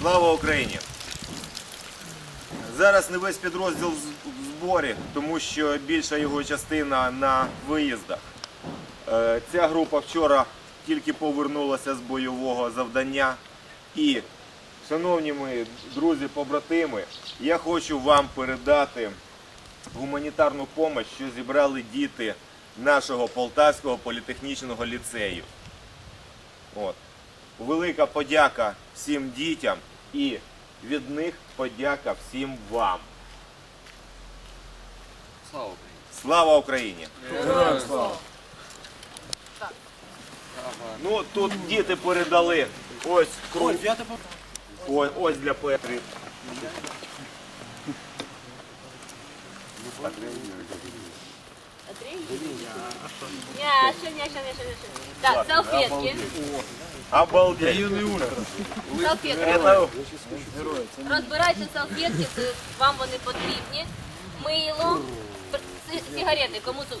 Слава Україні! Зараз не весь підрозділ в зборі, тому що більша його частина на виїздах. Е, Ця група вчора тільки повернулася з бойового завдання. І, шановні мої друзі-побратими, я хочу вам передати гуманітарну допомогу, що зібрали діти нашого Полтавського політехнічного ліцею. От. Велика подяка всім дітям і від них подяка всім вам. Слава Україні! Слава Україні! Ну тут діти передали ось круг. Ось, ось для Петрі. Не, ще, не, ще, не, ще, не, ще. Так, салфетки. Обалдеть. Салфетки. Это Розбирайте салфетки, вам вони потрібні. Мило, сигарети, кому су-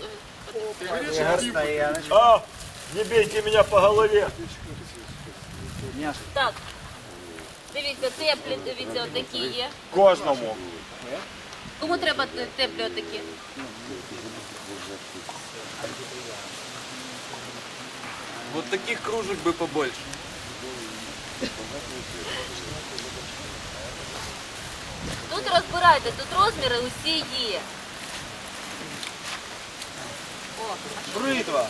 А, не бейте меня по голове. Так. Дивіться, теплі, дивіться, отакі є. Кожному. Кому треба теплі отакі? Вот таких кружек бы побольше. Тут розбирайте, тут розміри усі є. О, Бритва!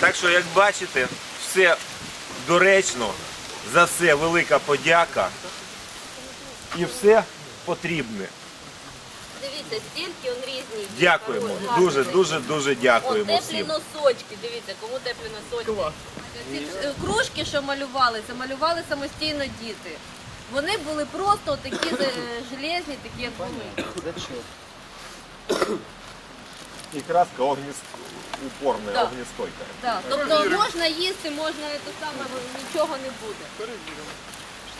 Так що, як бачите, все доречно, за все велика подяка. І все потрібне. дивіться, стільки он різні. Дякуємо. Дуже, дуже, дуже дякуємо теплі всім. носочки, дивіться, кому теплі носочки. Ці е, кружки, що малювали, це малювали самостійно діти. Вони були просто такі е, железні, такі як були. І краска огніст... упорна, Да. огнестойка. Так, тобто можна їсти, можна це саме, нічого не буде.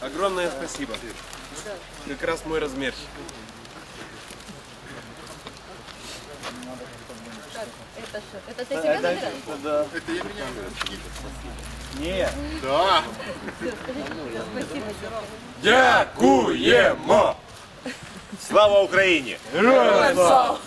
Огромное спасибо. Как раз мой размерчик. Так, это что? Это ты себя забираешь? Дякуємо! Слава Україні! Героям слава!